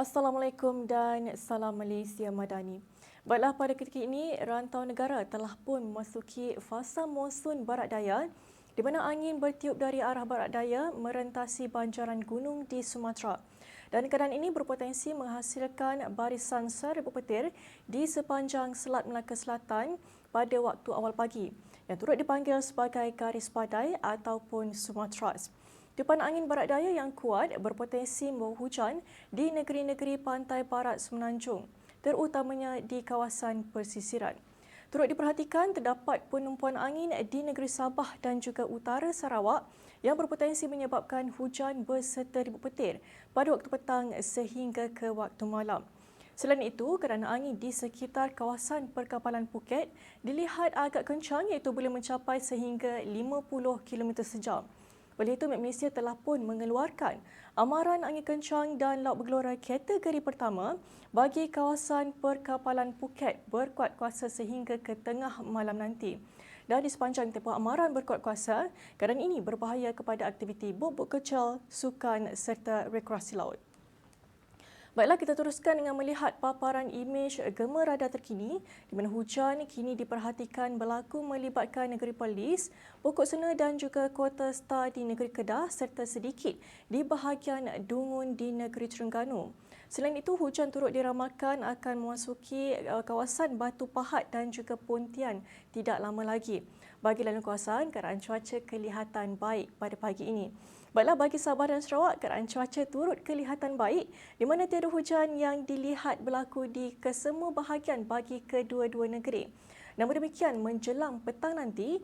Assalamualaikum dan salam Malaysia Madani. Baiklah pada ketika ini, rantau negara telah pun memasuki fasa monsun barat daya di mana angin bertiup dari arah barat daya merentasi banjaran gunung di Sumatera. Dan keadaan ini berpotensi menghasilkan barisan seribu petir di sepanjang Selat Melaka Selatan pada waktu awal pagi yang turut dipanggil sebagai garis badai ataupun Sumatras. Depan angin barat daya yang kuat berpotensi membawa hujan di negeri-negeri pantai barat Semenanjung, terutamanya di kawasan persisiran. Turut diperhatikan terdapat penumpuan angin di negeri Sabah dan juga utara Sarawak yang berpotensi menyebabkan hujan berserta ribut petir pada waktu petang sehingga ke waktu malam. Selain itu, kerana angin di sekitar kawasan perkapalan Phuket dilihat agak kencang iaitu boleh mencapai sehingga 50 km sejam. Oleh itu, Malaysia telah pun mengeluarkan amaran angin kencang dan laut bergelora kategori pertama bagi kawasan perkapalan Phuket berkuat kuasa sehingga ke tengah malam nanti. Dan di sepanjang tempoh amaran berkuat kuasa, keadaan ini berbahaya kepada aktiviti bot-bot kecil, sukan serta rekreasi laut. Baiklah kita teruskan dengan melihat paparan imej gema radar terkini di mana hujan kini diperhatikan berlaku melibatkan negeri Perlis, Pokok Sena dan juga Kota Star di negeri Kedah serta sedikit di bahagian Dungun di negeri Terengganu. Selain itu, hujan turut diramalkan akan memasuki uh, kawasan Batu Pahat dan juga Pontian tidak lama lagi. Bagi lalu kawasan, keadaan cuaca kelihatan baik pada pagi ini. Baiklah bagi Sabah dan Sarawak, keadaan cuaca turut kelihatan baik di mana tiada hujan yang dilihat berlaku di kesemua bahagian bagi kedua-dua negeri. Namun demikian, menjelang petang nanti,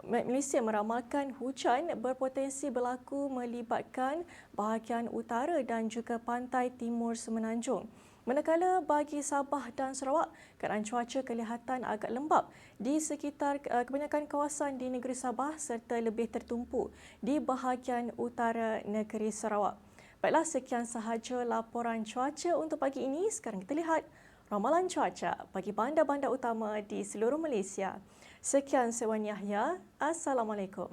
Malaysia meramalkan hujan berpotensi berlaku melibatkan bahagian utara dan juga pantai timur Semenanjung. Manakala bagi Sabah dan Sarawak, keadaan cuaca kelihatan agak lembap di sekitar uh, kebanyakan kawasan di negeri Sabah serta lebih tertumpu di bahagian utara negeri Sarawak. Baiklah, sekian sahaja laporan cuaca untuk pagi ini. Sekarang kita lihat ramalan cuaca bagi bandar-bandar utama di seluruh Malaysia. Sekian Sewan Yahya. Assalamualaikum.